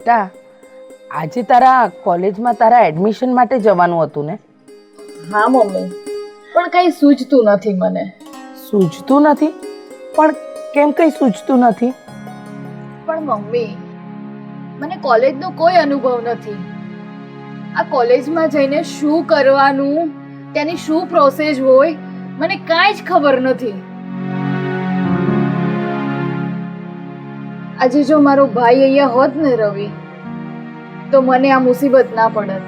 બેટા આજે તારા કોલેજમાં તારા એડમિશન માટે જવાનું હતું ને? હા મમ્મી. પણ કંઈ સૂઝતું નથી મને. સૂઝતું નથી? પણ કેમ કંઈ સૂઝતું નથી? પણ મમ્મી મને કોલેજનો કોઈ અનુભવ નથી. આ કોલેજમાં જઈને શું કરવાનું તેની શું પ્રોસેસ હોય મને કાંઈ જ ખબર નથી. આજે જો મારો ભાઈ અહીંયા હોત ને રવિ તો મને આ મુસીબત ના પડત.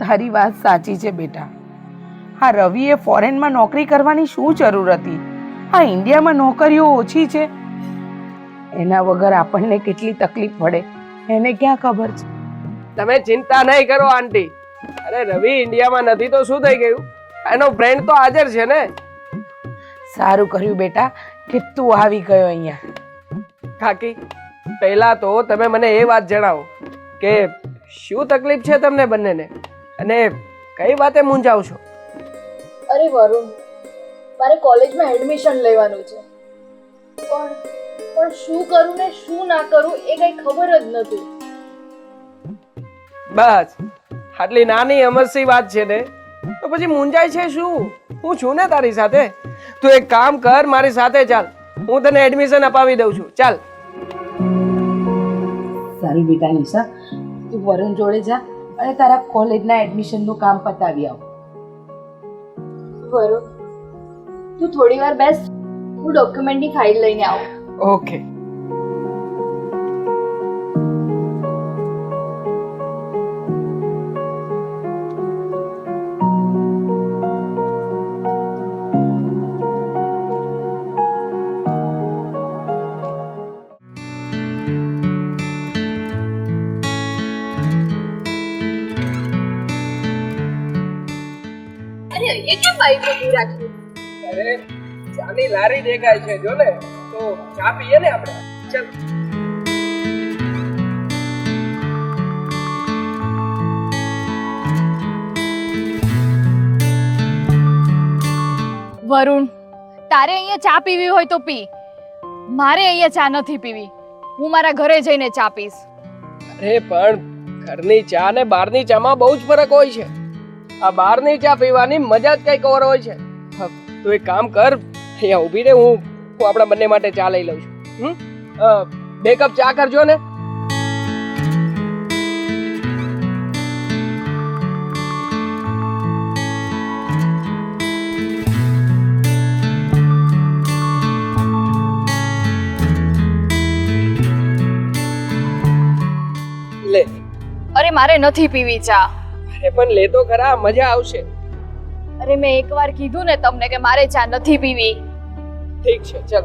તારી વાત સાચી છે બેટા. હા રવિએ ફોરેનમાં નોકરી કરવાની શું જરૂર હતી? આ ઇન્ડિયામાં નોકરીઓ ઓછી છે. એના વગર આપણને કેટલી તકલીફ પડે? એને ક્યાં ખબર છે? તમે ચિંતા નહીં કરો આંટી. અરે રવિ ઇન્ડિયામાં નથી તો શું થઈ ગયું? એનો ફ્રેન્ડ તો હાજર છે ને. સારું કર્યું બેટા કે તું આવી ગયો અહીંયા. કાકી પહેલા તો તમે મને એ વાત જણાવો કે શું તકલીફ છે તમને બંનેને? અને કઈ વાતે મૂંઝાવ છો? અરે વરુણ મારે કોલેજમાં એડમિશન લેવાનું છે. પણ પણ શું કરું ને શું ના કરું એ કઈ ખબર જ નથી. બસ આટલી નાની અમરસી વાત છે ને તો પછી મૂંઝાય છે શું? હું છું ને તારી સાથે? તું એક કામ કર મારી સાથે ચાલ. હું તને એડમિશન અપાવી દઉં છું. ચાલ. સારું બેટા નિશા તું વરુણ જોડે જા અને તારા કોલેજના એડમિશનનું કામ પતાવી આવ. વરુણ તું થોડી વાર બેસ હું ડોક્યુમેન્ટની ફાઇલ લઈને આવું. ઓકે એ કેમ ઊભી રાખી. અરે ચાની લારી દેખાય છે જો ને તો ચા પીએ ને આપણે? ચાલ. વરુણ તારે અહીંયા ચા પીવી હોય તો પી. મારે અહીંયા ચા નથી પીવી. હું મારા ઘરે જઈને ચા પીશ. અરે પણ ઘરની ચા ને બહારની ચામાં બહુ જ ફરક હોય છે. આ બહારની ચા પીવાની મજા જ કંઈક ઓર હોય છે. તું એક કામ કર, અહીંયા ઊભી રે હું આપણા બંને માટે ચા લઈ લઉં છું? બે કપ ચા કરજો ને. અરે, મારે નથી પીવી ચા. અરે પણ લે તો ખરા મજા આવશે. અરે મેં એકવાર કીધું ને તમને કે મારે ચા નથી પીવી. ઠીક છે ચાલ.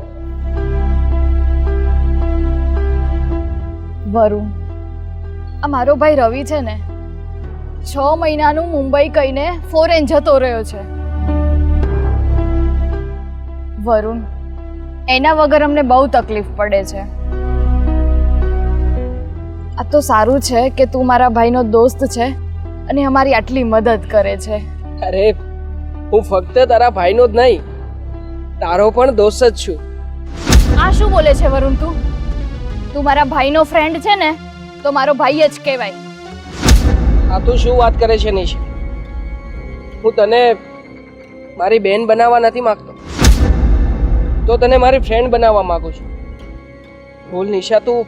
વરુણ આ મારો ભાઈ રવિ છે ને છ મહિનાનું મુંબઈ કહીને ફોરેન જતો રહ્યો છે. વરુણ એના વગર અમને બહુ તકલીફ પડે છે. આ તો સારું છે કે તું મારા ભાઈનો દોસ્ત છે. અને અમારી આટલી મદદ કરે છે. અરે હું ફક્ત તારા ભાઈનો જ નહીં તારો પણ દોસ્ત જ છું. આ શું બોલે છે વરુણ તું? તું મારા ભાઈનો ફ્રેન્ડ છે ને તો મારો ભાઈ જ કહેવાય. આ તું શું વાત કરે છે નિશા? હું તને મારી બેન બનાવવા નથી માંગતો. તો તને મારી ફ્રેન્ડ બનાવવા માંગુ છું. બોલ નિશા તું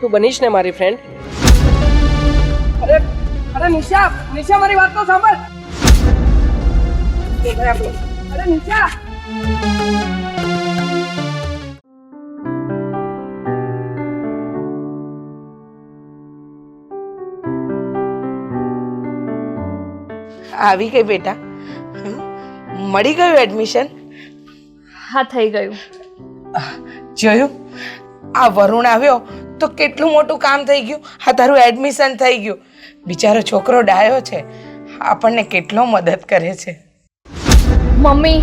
તું બનીશ ને મારી ફ્રેન્ડ અરે અરે નિશા નિશા મારી વાત તો સાંભળ. અરે નિશા. આવી ગઈ બેટા. મળી ગયું એડમિશન હા થઈ ગયું. જોયું. આ વરુણ આવ્યો. તો કેટલું મોટું કામ થઈ ગયું? હા તારું એડમિશન થઈ ગયું. બિચારો છોકરો ડાયો છે. આપણને કેટલો મદદ કરે છે. મમ્મી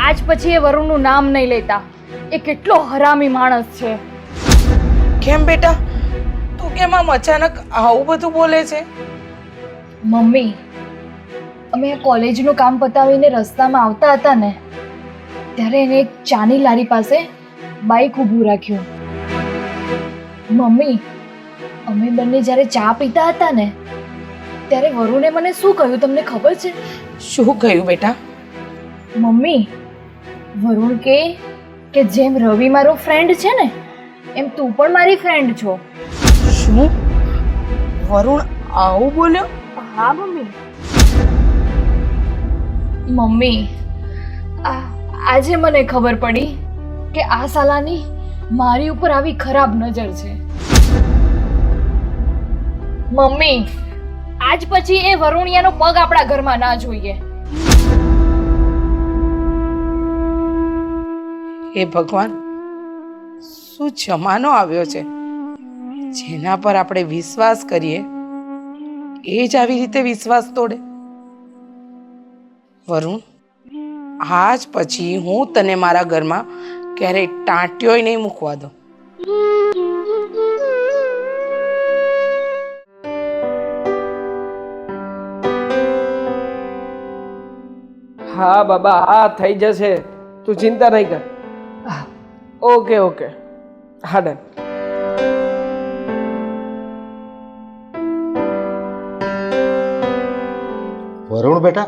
આજ પછી એ વરુણનું નામ નહીં લેતા. એ કેટલો હરામી માણસ છે. કેમ બેટા? તું કેમ આમ અચાનક આવું બધું બોલે છે? મમ્મી અમે કોલેજનું કામ પતાવીને રસ્તામાં આવતા હતા ને ત્યારે એને એક ચાની લારી પાસે બાઈક ઊભું રાખ્યું. મમ્મી અમે બંને જ્યારે ચા પીતા હતા ને ત્યારે વરુણે મને શું કહ્યું તમને ખબર છે? શું કહ્યું બેટા? મમ્મી વરુણ કે કે જેમ રવિ મારો ફ્રેન્ડ છે ને એમ તું પણ મારી ફ્રેન્ડ છો. શું? વરુણ આવું બોલ્યો? હા મમ્મી. મમ્મી આજે મને ખબર પડી કે આ સાલાની મારી ઉપર આવી ખરાબ નજર છે. મમ્મી, આજ પછી એ વરુણિયાનો પગ આપણા ઘરમાં ના જોઈએ. હે ભગવાન, શું જમાનો આવ્યો છે? જેના પર આપણે વિશ્વાસ કરીએ, એ જ આવી રીતે વિશ્વાસ તોડે? વરુણ, આજ પછી હું તને મારા ઘરમાં ક્યારેય ટાંટ્યોય નહીં મૂકવા દો. હા બાબા હા થઈ જશે. તું ચિંતા નહીં કર. હા, ઓકે ઓકે. હા ડન. વરુણ બેટા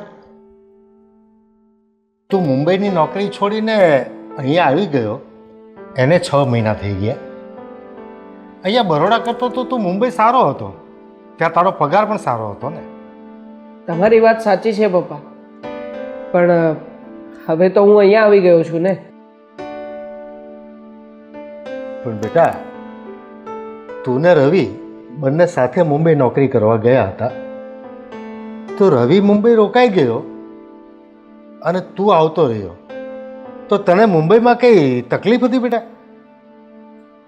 તું મુંબઈની નોકરી છોડીને અહીંયા આવી ગયો. એને છ મહિના થઈ ગયા. અહીંયા બરોડા કરતો તો તું મુંબઈ સારો હતો. ત્યાં તારો પગાર પણ સારો હતો ને. તમારી વાત સાચી છે પપ્પા. પણ હવે તો હું અહીંયા આવી ગયો છું ને. પણ બેટા તું ને રવિ બંને સાથે મુંબઈ નોકરી કરવા ગયા હતા. તો રવિ મુંબઈ રોકાઈ ગયો અને તું આવતો રહ્યો. તો તને મુંબઈમાં કઈ તકલીફ હતી બેટા?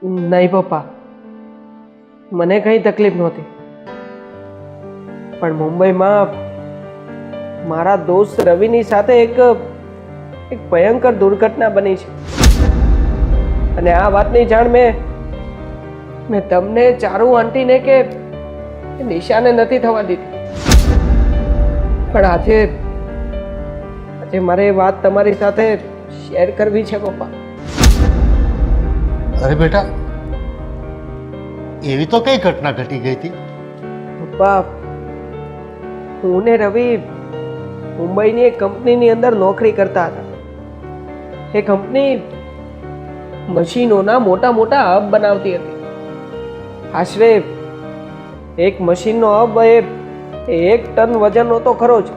નહીં પપ્પા. મને કંઈ તકલીફ નહોતી. પણ મુંબઈમાં મારા દોસ્ત રવિની સાથે એક એક ભયંકર દુર્ઘટના બની છે. અને આ વાતની જાણ મેં મેં તમને, ચારુ આંટીને કે નિશાને નથી થવા દીધી. પણ આજે આજે મારે વાત તમારી સાથે શેર કરવી છે પપ્પા? અરે બેટા એવી તો કઈ ઘટના ઘટી ગઈ હતી? પપ્પા હું ને રવિ મુંબઈની એક કંપનીની અંદર નોકરી કરતા હતા. એ કંપની મશીનોના મોટા મોટા હબ બનાવતી હતી. આશરે એક મશીનનો હબ એ એક ટન વજનનો તો ખરો જ.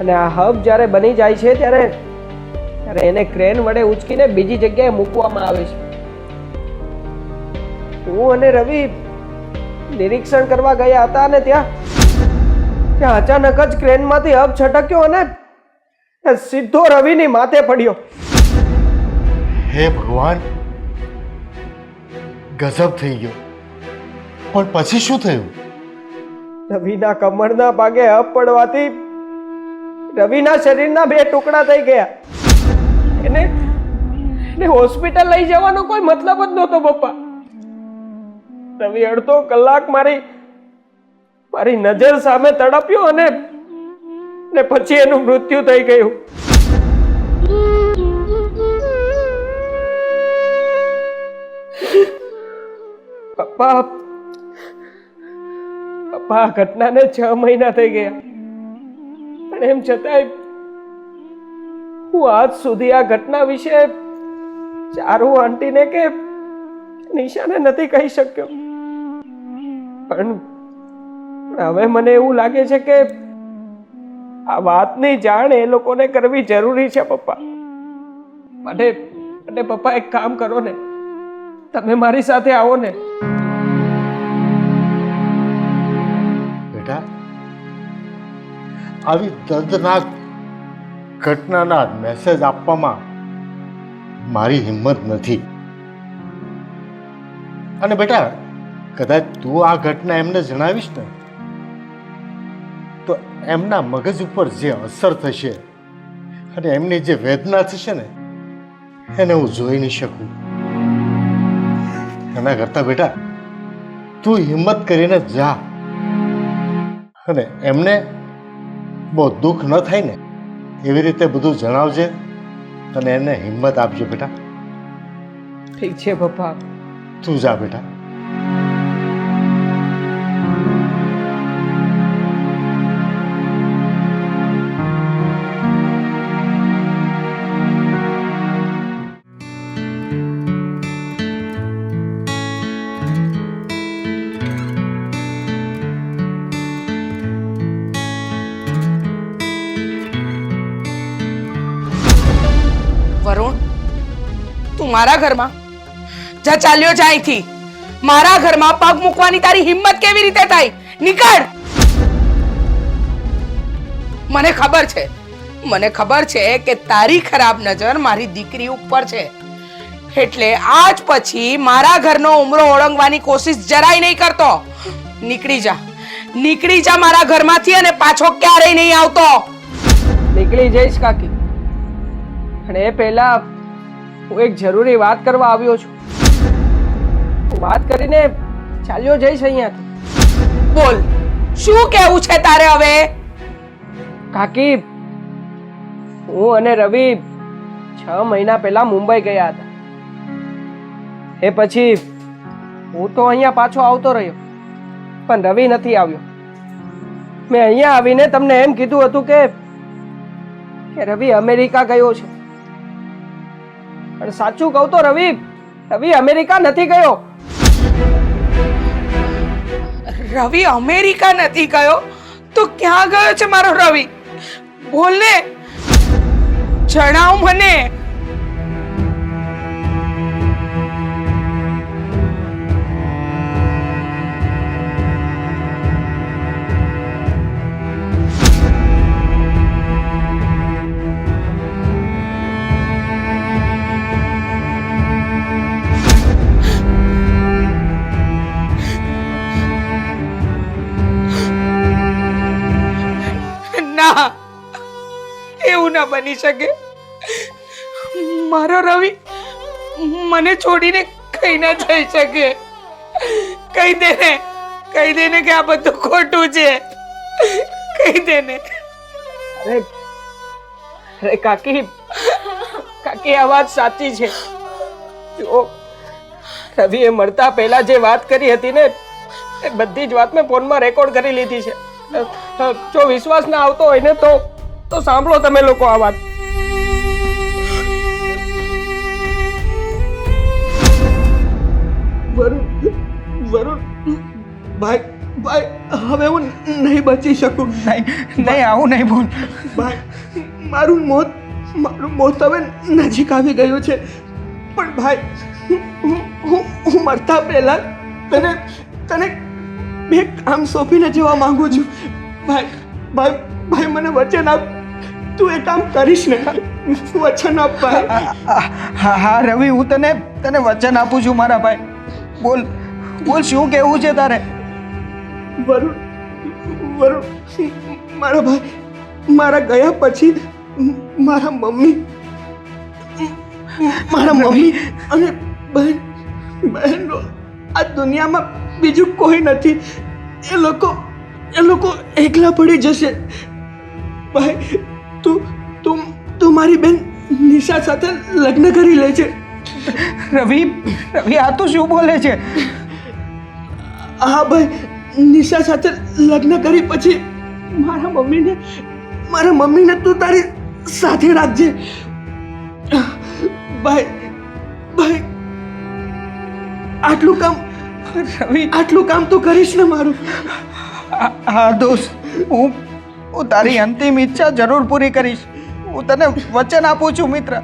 અને આ હબ જ્યારે બની જાય છે ત્યારે ત્યારે એને ક્રેન વડે ઉચકીને બીજી જગ્યાએ મૂકવામાં આવે છે. હું અને રવિ નિરીક્ષણ કરવા ગયા હતા અને ત્યાં ત્યાં અચાનક જ ક્રેનમાંથી હબ છટક્યો અને સીધો રવિની માથે પડ્યો. હે ભગવાન ગજબ થઈ ગયો. પણ પછી શું થયું? રવિના કમરના ભાગે હબ પડવાથી રવિના શરીરના બે ટુકડા થઈ ગયા. એને એને હોસ્પિટલ લઈ જવાનો કોઈ મતલબ જ નહોતો પપ્પા. રવિ અડધો કલાક મારી મારી નજર સામે તડપ્યો અને, ને પછી એનું મૃત્યુ થઈ ગયું. પપ્પા પપ્પા ઘટનાને છ મહિના થઈ ગયા. પણ એમ છતાંય હું આજ સુધી આ ઘટના વિશે ચારુ આંટીને કે નિશાને નથી કહી શક્યો. પણ હવે મને એવું લાગે છે કે આ વાતની જાણ એ લોકોને કરવી જરૂરી છે, પપ્પા. માટે અને પપ્પા એક કામ કરો ને. તમે મારી સાથે આવો ને. બેટા, આવી દર્દનાક ઘટનાના મેસેજ આપવામાં મારી હિંમત નથી. અને બેટા, કદાચ તું આ ઘટના એમને જણાવીશ ને, તો એમના મગજ ઉપર જે અસર થશે અને એમની જે વેદના થશે ને, એને હું જોઈ નહીં શકું. એના કરતાં બેટા, તું હિંમત કરીને જા. અને એમને બહુ દુઃખ ન થાય ને એવી રીતે બધું જણાવજે અને એને હિંમત આપજો બેટા. ઠીક છે પપ્પા. તું જા બેટા. મારા ઘરમાં? જા ચાલ્યો જા અહીંથી મારા ઘરમાં પગ મૂકવાની તારી હિંમત કેવી રીતે થાય? નીકળ! મને ખબર છે, મને ખબર છે કે તારી ખરાબ નજર મારી દીકરી ઉપર છે. એટલે આજ પછી મારા ઘરનો ઉમરો ઓળંગવાની કોશિશ જરાય નહીં કરતો. નીકળી જા નીકળી જા મારા ઘરમાંથી અને પાછો ક્યારેય નહીં આવતો. નીકળી જઈશ કાકી. અને એ પહેલા હું એક જરૂરી વાત કરવા આવ્યો છું. વાત કરીને ચાલ્યો જઈશ અહીંયાથી. બોલ, શું કેવું છે તારે હવે? કાકી, હું અને રવિ છ મહિના પહેલા મુંબઈ ગયા હતા. એ પછી હું તો અહીંયા પાછો આવતો રહ્યો, પણ રવિ નથી આવ્યો. મેં અહીંયા આવીને તમને એમ કીધું હતું કે રવિ અમેરિકા ગયો છે. પણ સાચું કહું તો રવિ રવિ અમેરિકા નથી ગયો. રવિ અમેરિકા નથી ગયો? તો ક્યાં ગયો છે મારો રવિ? બોલ ને. જણાવ મને. ના બની શકે. મારો રવિ મને છોડીને કઈ ના જઈ શકે. કહી દે ને કહી દે ને કે આ બધું ખોટું છે. કહી દે ને અરે કાકી કાકી, આ વાત સાચી છે. જો રવિએ મળતા પહેલા જે વાત કરી હતી ને, એ બધી જ વાત મેં ફોનમાં રેકોર્ડ કરી લીધી છે. જો વિશ્વાસ ના આવતો હોય ને તો તો સાંભળો તમે લોકો આ વાત. વરુણ વરુણ ભાઈ ભાઈ હવે હું નહીં બચી શકું. નહીં નહીં આવું નહીં બોલ. ભાઈ મારું મોત મારું મોત હવે નજીક આવી ગયું છે. પણ ભાઈ હું હું હું મરતા પહેલા તને તને બે કામ સોંપીને જવા માંગુ છું. ભાઈ ભાઈ ભાઈ મને વચન આપ. તું એ કામ કરીશ ને વચન આપ ભાઈ. હા હા રવિ હું તને તને વચન આપું છું મારા ભાઈ. બોલ બોલ શું કહેવું છે તારે? વરુણ વરુણ મારા ભાઈ મારા ગયા પછી મારા મમ્મી મારા મમ્મી અને બહેન બહેનનો આ દુનિયામાં બીજું કોઈ નથી. એ લોકો એ લોકો એકલા પડી જશે. ભાઈ તું તું તું મારી બેન નિશા સાથે લગ્ન કરી લે છે. રવિ રવિ આ તો શું બોલે છે? હા ભાઈ નિશા સાથે લગ્ન કરી પછી મારા મમ્મીને મારા મમ્મીને તું તારી સાથે રાખજે. ભાઈ ભાઈ આટલું કામ રવિ. આટલું કામ તો કરીશ ને મારું? હા દોસ્ત હું હું તારી અંતિમ ઈચ્છા જરૂર પૂરી કરીશ. હું તને વચન આપું છું મિત્ર.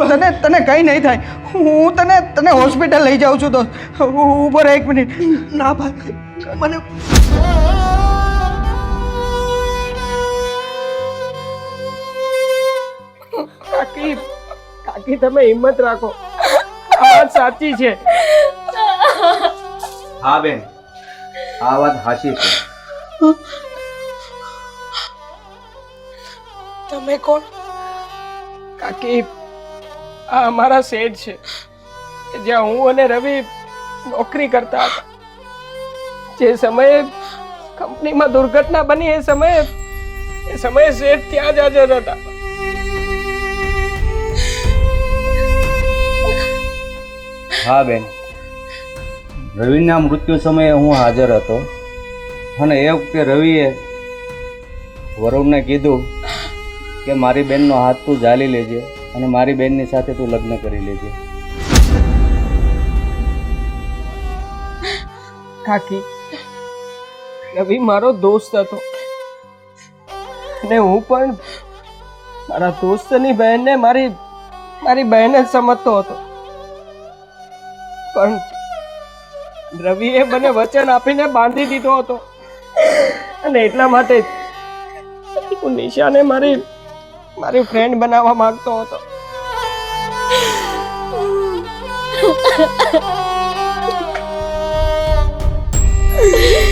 તને તને કંઈ નહીં થાય. હું તને તને હોસ્પિટલ લઈ જાઉં છું દોસ્ત. ઊભો રહે એક મિનિટ. ના ભાઈ. મને કાકી કાકી તમે હિંમત રાખો. આ વાત સાચી છે. હા બેન. આ વાત સાચી છે. તમે કોણ? કાકી આ અમારા શેઠ છે. જ્યાં હું અને રવિ નોકરી કરતા હતા. જે સમયે કંપનીમાં દુર્ઘટના બની એ સમયે એ સમયે શેઠ ત્યાં જ હાજર હતા. હા બેન. રવિના મૃત્યુ સમયે હું હાજર હતો. અને એ વખતે રવિએ વરુણને કીધું કે મારી બેનનો હાથ તું ઝાલી લેજે અને મારી બેનની સાથે તું લગ્ન કરી લેજે. કાકી રવિ મારો દોસ્ત હતો. અને હું પણ મારા દોસ્તની બહેનને મારી મારી બહેન જ સમજતો હતો. પણ રવિએ મને વચન આપીને બાંધી દીધો હતો. અને એટલા માટે હું નિશાને મારી મારી ફ્રેન્ડ બનાવવા માંગતો હતો. આ